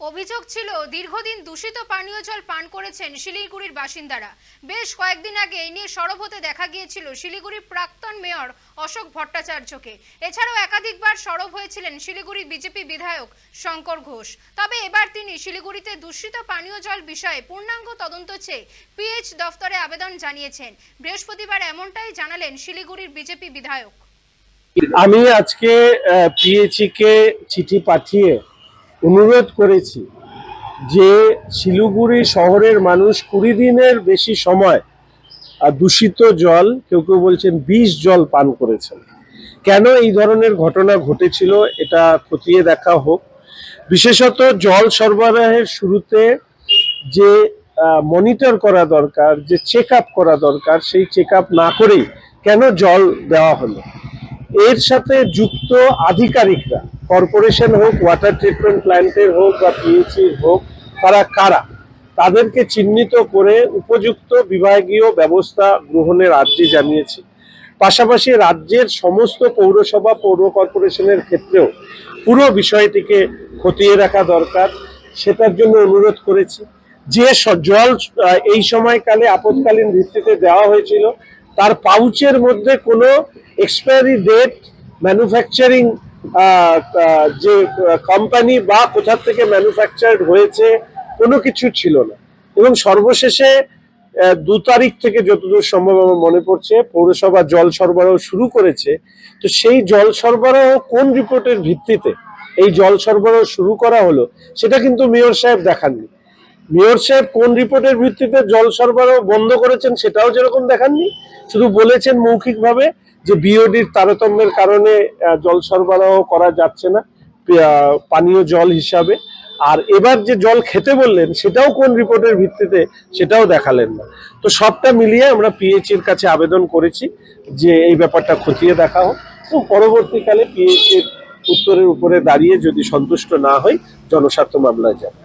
অভিযোগ ছিল, দীর্ঘদিন দূষিত পানীয় জল পান করেছেন শিলিগুড়ির বাসিন্দারা। বেশ কয়েকদিন আগে এই নিয়ে সরব হতে দেখা গিয়েছিল শিলিগুড়ির প্রাক্তন মেয়র অশোক ভট্টাচার্যকে। এছাড়াও একাধিকবার সরব হয়েছিলেন শিলিগুড়ি বিজেপি বিধায়ক শঙ্কর ঘোষ। তবে এবার তিনি শিলিগুড়িতে দূষিত পানীয় জল বিষয়ে পূর্ণাঙ্গ তদন্ত চেয়ে পিএইচ দফতরে আবেদন জানিয়েছেন। বৃহস্পতিবার এমনটাই জানালেন শিলিগুড়ির বিজেপি বিধায়ক। আমি আজকে পিএইচি কে চিঠি পাঠিয়ে অনুরোধ করেছি যে শিলিগুড়ি শহরের মানুষ কুড়ি দিনের বেশি সময় দূষিত জল, কেউ কেউ বলছেন বিষ জল পান করেছেন। কেন এই ধরনের ঘটনা ঘটেছিল এটা খতিয়ে দেখা হোক। বিশেষত জল সরবরাহের শুরুতে যে মনিটর করা দরকার, যে চেক করা দরকার, সেই চেক না করেই কেন জল দেওয়া হলো? এর সাথে যুক্ত আধিকারিকরা কর্পোরেশন হোক ওয়াটার ট্রিটমেন্ট প্ল্যান্টের হোক বা পিএইচির হোক, তারা কারা? তাদেরকে চিহ্নিত করে উপযুক্ত বিভাগীয় ব্যবস্থা গ্রহণের আর্জি জানিয়েছি। পাশাপাশি রাজ্যের সমস্ত পৌরসভা, পৌর কর্পোরেশনের ক্ষেত্রেও পুরো বিষয়টিকে খতিয়ে রাখা দরকার, সেটার জন্য অনুরোধ করেছি। যে জল এই সময়কালে আপৎকালীন ভিত্তিতে দেওয়া হয়েছিল, তার পাউচের মধ্যে কোনো এক্সপায়ারি ডেট ম্যানুফ্যাকচারিং যে কোম্পানি বা কোথা থেকে ম্যানুফ্যাকচার্ড হয়েছে, কোনো কিছু ছিল না। এবং সর্বশেষে দু তারিখ থেকে যতদূর সম্ভব আমার মনে পড়ছে, পৌরসভা জল সরবরাহ শুরু করেছে। তো সেই জল সরবরাহ কোন রিপোর্টের ভিত্তিতে এই জল সরবরাহ শুরু করা হলো, সেটা কিন্তু মেয়র সাহেব দেখাননি। মেয়র সাহেব কোন রিপোর্টের ভিত্তিতে জল সরবরাহ বন্ধ করেছেন সেটাও যেরকম দেখাননি, শুধু বলেছেন মৌখিকভাবে যে বিওডির তারতম্যের কারণে জল সরবরাহ করা যাচ্ছে না পানীয় জল হিসাবে। আর এবার যে জল খেতে বললেন, সেটাও কোন রিপোর্টের ভিত্তিতে সেটাও দেখালেন না। তো সবটা মিলিয়ে আমরা পিএইচির কাছে আবেদন করেছি যে এই ব্যাপারটা খতিয়ে দেখা হোক। এবং পরবর্তীকালে পিএইচির উত্তরের উপরে দাঁড়িয়ে যদি সন্তুষ্ট না হয় জনস্বার্থ মামলায় যাবে।